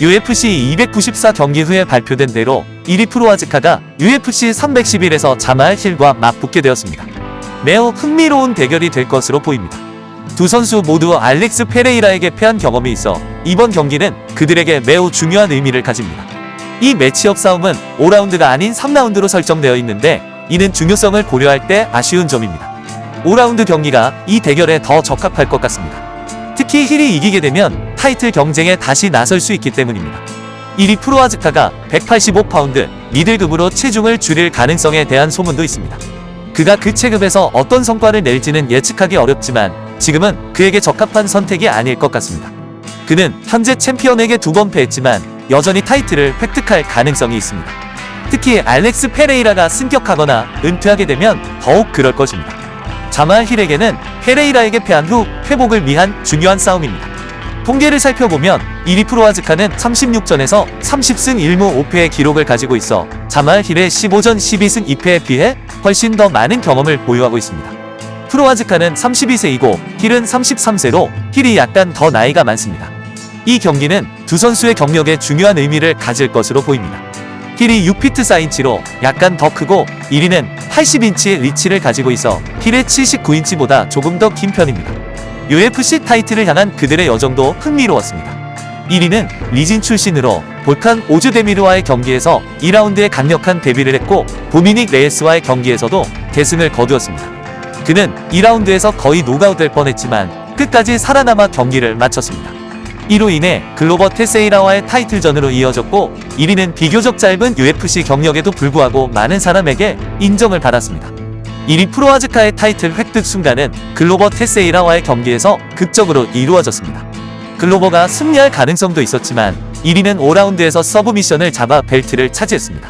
UFC 294 경기 후에 발표된 대로 1위 프로아즈카가 UFC 311에서 자마알 힐과 맞붙게 되었습니다. 매우 흥미로운 대결이 될 것으로 보입니다. 두 선수 모두 알렉스 페레이라에게 패한 경험이 있어 이번 경기는 그들에게 매우 중요한 의미를 가집니다. 이 매치업 싸움은 5라운드가 아닌 3라운드로 설정되어 있는데 이는 중요성을 고려할 때 아쉬운 점입니다. 5라운드 경기가 이 대결에 더 적합할 것 같습니다. 특히 힐이 이기게 되면 타이틀 경쟁에 다시 나설 수 있기 때문입니다. 1위 프로아즈카가 185파운드 미들급으로 체중을 줄일 가능성에 대한 소문도 있습니다. 그가 그 체급에서 어떤 성과를 낼지는 예측하기 어렵지만 지금은 그에게 적합한 선택이 아닐 것 같습니다. 그는 현재 챔피언에게 두 번 패했지만 여전히 타이틀을 획득할 가능성이 있습니다. 특히 알렉스 페레이라가 승격하거나 은퇴하게 되면 더욱 그럴 것입니다. 자말 힐에게는 페레이라에게 패한 후 회복을 위한 중요한 싸움입니다. 통계를 살펴보면 1위 프로 아즈카는 36전에서 30승 1무 5패의 기록을 가지고 있어 자말 힐의 15전 12승 2패에 비해 훨씬 더 많은 경험을 보유하고 있습니다. 프로아즈카는 32세이고 힐은 33세로 힐이 약간 더 나이가 많습니다. 이 경기는 두 선수의 경력에 중요한 의미를 가질 것으로 보입니다. 힐이 6피트 4인치로 약간 더 크고 1위는 80인치의 리치를 가지고 있어 힐의 79인치보다 조금 더 긴 편입니다. UFC 타이틀을 향한 그들의 여정도 흥미로웠습니다. 1위는 리진 출신으로 볼칸 오즈데미르와의 경기에서 2라운드에 강력한 데뷔를 했고 도미닉 레이스와의 경기에서도 대승을 거두었습니다. 그는 2라운드에서 거의 노가웃될 뻔했지만 끝까지 살아남아 경기를 마쳤습니다. 이로 인해 글로버 테세이라와의 타이틀전으로 이어졌고 1위는 비교적 짧은 UFC 경력에도 불구하고 많은 사람에게 인정을 받았습니다. 1위 프로아즈카의 타이틀 획득 순간은 글로버 테세이라와의 경기에서 극적으로 이루어졌습니다. 글로버가 승리할 가능성도 있었지만 1위는 5라운드에서 서브미션을 잡아 벨트를 차지했습니다.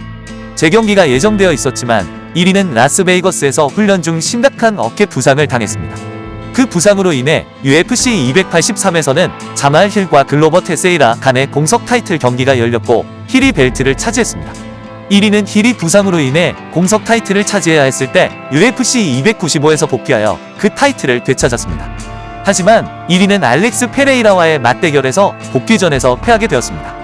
재경기가 예정되어 있었지만 1위는 라스베이거스에서 훈련 중 심각한 어깨 부상을 당했습니다. 그 부상으로 인해 UFC 283에서는 자말 힐과 글로버 테세이라 간의 공석 타이틀 경기가 열렸고 힐이 벨트를 차지했습니다. 1위는 힐이 부상으로 인해 공석 타이틀을 차지해야 했을 때 UFC 295에서 복귀하여 그 타이틀을 되찾았습니다. 하지만 1위는 알렉스 페레이라와의 맞대결에서 복귀전에서 패하게 되었습니다.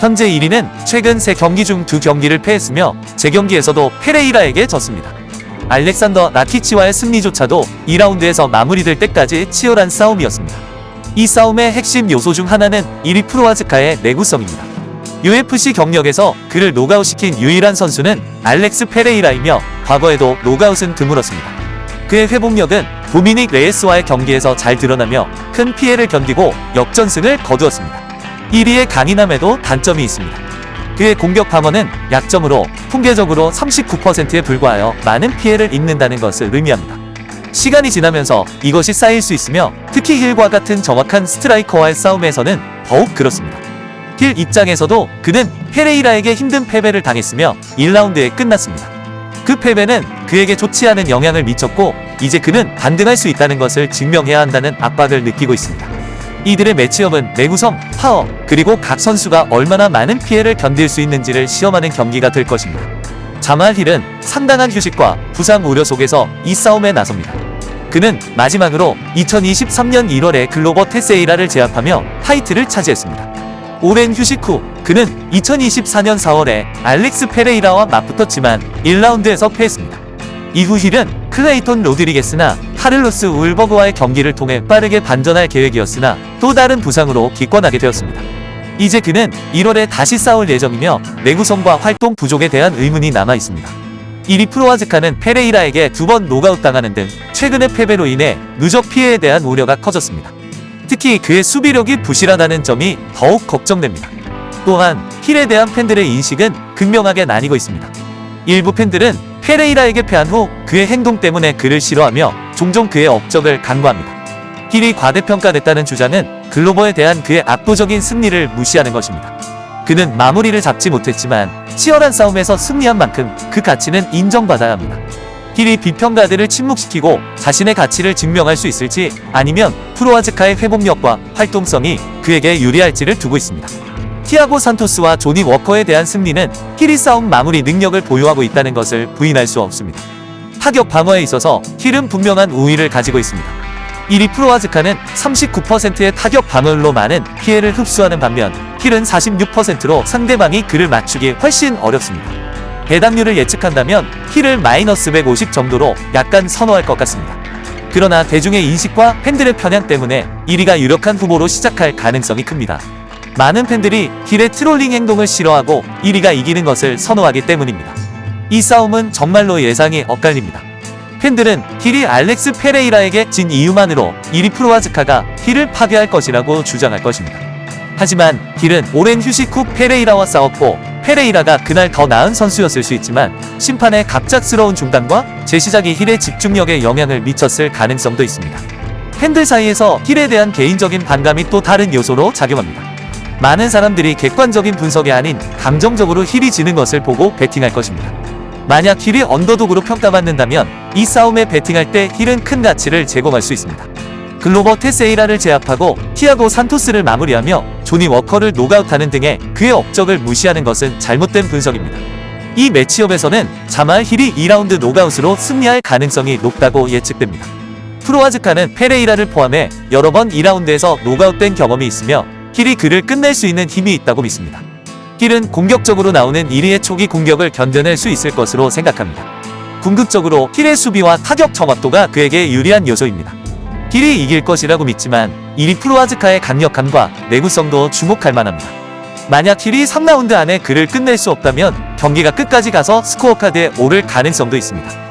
현재 1위는 최근 3경기 중 2경기를 패했으며 재경기에서도 페레이라에게 졌습니다. 알렉산더 라키치와의 승리조차도 2라운드에서 마무리될 때까지 치열한 싸움이었습니다. 이 싸움의 핵심 요소 중 하나는 1위 프로아즈카의 내구성입니다. UFC 경력에서 그를 노가웃시킨 유일한 선수는 알렉스 페레이라이며 과거에도 노가웃은 드물었습니다. 그의 회복력은 도미닉 레이스와의 경기에서 잘 드러나며 큰 피해를 견디고 역전승을 거두었습니다. 1위의 강인함에도 단점이 있습니다. 그의 공격 방어는 약점으로 통계적으로 39%에 불과하여 많은 피해를 입는다는 것을 의미합니다. 시간이 지나면서 이것이 쌓일 수 있으며 특히 힐과 같은 정확한 스트라이커와의 싸움에서는 더욱 그렇습니다. 힐 입장에서도 그는 페레이라에게 힘든 패배를 당했으며 1라운드에 끝났습니다. 그 패배는 그에게 좋지 않은 영향을 미쳤고 이제 그는 반등할 수 있다는 것을 증명해야 한다는 압박을 느끼고 있습니다. 이들의 매치업은 내구성, 파워, 그리고 각 선수가 얼마나 많은 피해를 견딜 수 있는지를 시험하는 경기가 될 것입니다. 자말 힐은 상당한 휴식과 부상 우려 속에서 이 싸움에 나섭니다. 그는 마지막으로 2023년 1월에 글로버 테세이라를 제압하며 타이틀을 차지했습니다. 오랜 휴식 후 그는 2024년 4월에 알렉스 페레이라와 맞붙었지만 1라운드에서 패했습니다. 이후 힐은 클레이톤 로드리게스나 카를로스 울버그와의 경기를 통해 빠르게 반전할 계획이었으나 또 다른 부상으로 기권하게 되었습니다. 이제 그는 1월에 다시 싸울 예정이며 내구성과 활동 부족에 대한 의문이 남아 있습니다. 1위 프로아즈카는 페레이라에게 두 번 노가웃 당하는 등 최근의 패배로 인해 누적 피해에 대한 우려가 커졌습니다. 특히 그의 수비력이 부실하다는 점이 더욱 걱정됩니다. 또한 힐에 대한 팬들의 인식은 극명하게 나뉘고 있습니다. 일부 팬들은 페레이라에게 패한 후 그의 행동 때문에 그를 싫어하며 종종 그의 업적을 간과합니다. 힐이 과대평가됐다는 주장은 글로버에 대한 그의 압도적인 승리를 무시하는 것입니다. 그는 마무리를 잡지 못했지만 치열한 싸움에서 승리한 만큼 그 가치는 인정받아야 합니다. 힐이 비평가들을 침묵시키고 자신의 가치를 증명할 수 있을지 아니면 프로아즈카의 회복력과 활동성이 그에게 유리할지를 두고 있습니다. 티아고 산토스와 조니 워커에 대한 승리는 힐이 싸움 마무리 능력을 보유하고 있다는 것을 부인할 수 없습니다. 타격 방어에 있어서 힐은 분명한 우위를 가지고 있습니다. 1위 프로아즈카는 39%의 타격 방어율로 많은 피해를 흡수하는 반면 힐은 46%로 상대방이 그를 맞추기 훨씬 어렵습니다. 배당률을 예측한다면 힐을 마이너스 150 정도로 약간 선호할 것 같습니다. 그러나 대중의 인식과 팬들의 편향 때문에 1위가 유력한 후보로 시작할 가능성이 큽니다. 많은 팬들이 힐의 트롤링 행동을 싫어하고 1위가 이기는 것을 선호하기 때문입니다. 이 싸움은 정말로 예상이 엇갈립니다. 팬들은 힐이 알렉스 페레이라에게 진 이유만으로 1위 프로아즈카가 힐을 파괴할 것이라고 주장할 것입니다. 하지만 힐은 오랜 휴식 후 페레이라와 싸웠고 페레이라가 그날 더 나은 선수였을 수 있지만 심판의 갑작스러운 중단과 재시작이 힐의 집중력에 영향을 미쳤을 가능성도 있습니다. 팬들 사이에서 힐에 대한 개인적인 반감이 또 다른 요소로 작용합니다. 많은 사람들이 객관적인 분석이 아닌 감정적으로 힐이 지는 것을 보고 베팅할 것입니다. 만약 힐이 언더독으로 평가받는다면 이 싸움에 베팅할 때 힐은 큰 가치를 제공할 수 있습니다. 글로버 테세이라를 제압하고 티아고 산토스를 마무리하며 조니 워커를 노가웃하는 등의 그의 업적을 무시하는 것은 잘못된 분석입니다. 이 매치업에서는 자말 힐이 2라운드 노가웃으로 승리할 가능성이 높다고 예측됩니다. 프로아즈카는 페레이라를 포함해 여러 번 2라운드에서 노가웃된 경험이 있으며 힐이 그를 끝낼 수 있는 힘이 있다고 믿습니다. 힐은 공격적으로 나오는 1위의 초기 공격을 견뎌낼 수 있을 것으로 생각합니다. 궁극적으로 힐의 수비와 타격 정확도가 그에게 유리한 요소입니다. 힐이 이길 것이라고 믿지만 1위 프로아즈카의 강력함과 내구성도 주목할 만합니다. 만약 힐이 3라운드 안에 그를 끝낼 수 없다면 경기가 끝까지 가서 스코어 카드에 오를 가능성도 있습니다.